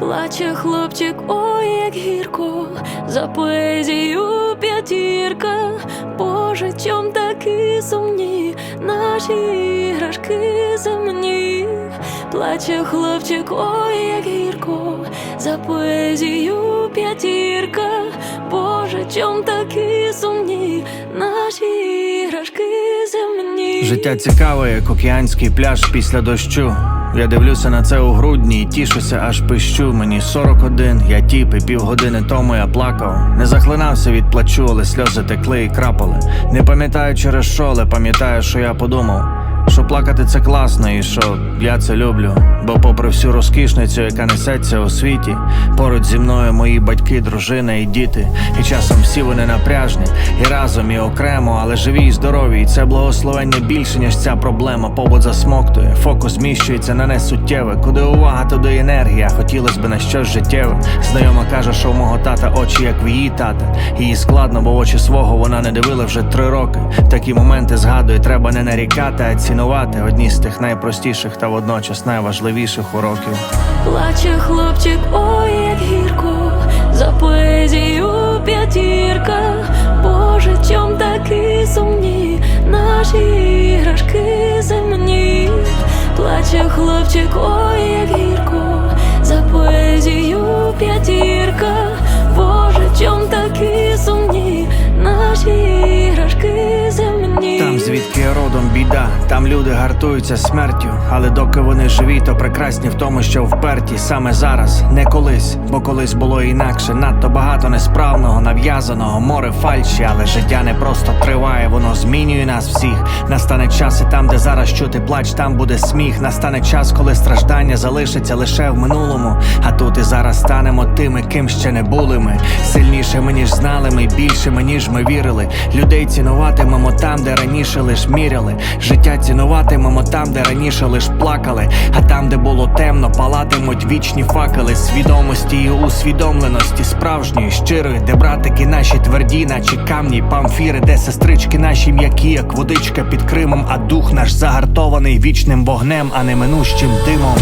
Плаче хлопчик, ой, як гірко, за поезію п'ятірка. Боже, чом такі сумні наші іграшки земні. Плаче хлопчик, ой, як гірко, за поезію п'ятірка. Боже, чом такі сумні наші іграшки земні. Життя цікаве, як океанський пляж після дощу. Я дивлюся на це у грудні і тішуся, аж пищу. Мені 41, я тіп, і півгодини тому я плакав. Не захлинався від плачу, але сльози текли і крапали. Не пам'ятаю через що, але пам'ятаю, що я подумав. Що плакати це класно, і що я це люблю. Бо, попри всю розкішницю, яка несеться у світі, поруч зі мною мої батьки, дружина і діти. І часом всі вони напряжні, і разом, і окремо, але живі і здорові. І це благословення більше, ніж ця проблема. Побут засмоктує, фокус зміщується на несуттєве. Куди увага, туди енергія. Хотілось би на щось життєве. Знайома каже, що у мого тата очі, як в її тата. Їй складно, бо очі свого вона не дивила вже три роки. Такі моменти згадує, треба не нарікати, а цінувати одні з тих найпростіших та водночас найважливіших уроків. Плаче хлопчик, ой, як гірко, за поезію п'ятірка. Боже, чом такі сумні наші іграшки земні. Плаче хлопчик, ой, як гірко, за поезію п'ятірка. Звідки родом біда, там люди гартуються смертю, але доки вони живі, то прекрасні в тому, що вперті саме зараз, не колись, бо колись було інакше. Надто багато несправного, нав'язаного, море фальші, але життя не просто триває, воно змінює нас всіх. Настане час, і там, де зараз чути плач, там буде сміх. Настане час, коли страждання залишиться лише в минулому. А тут і зараз станемо тими, ким ще не були ми. Сильнішими, ніж знали ми, більшими, ніж ми вірили. Людей цінуватимемо там, де раніше лиш міряли. Життя цінуватимемо там, де раніше лиш плакали. А там, де було темно, палатимуть вічні факели свідомості і усвідомленості справжньої, щирої, де братики наші тверді, наче камні, памфіри, де сестрички наші м'які, як водичка під Кримом, а дух наш загартований вічним вогнем, а не минущим димом.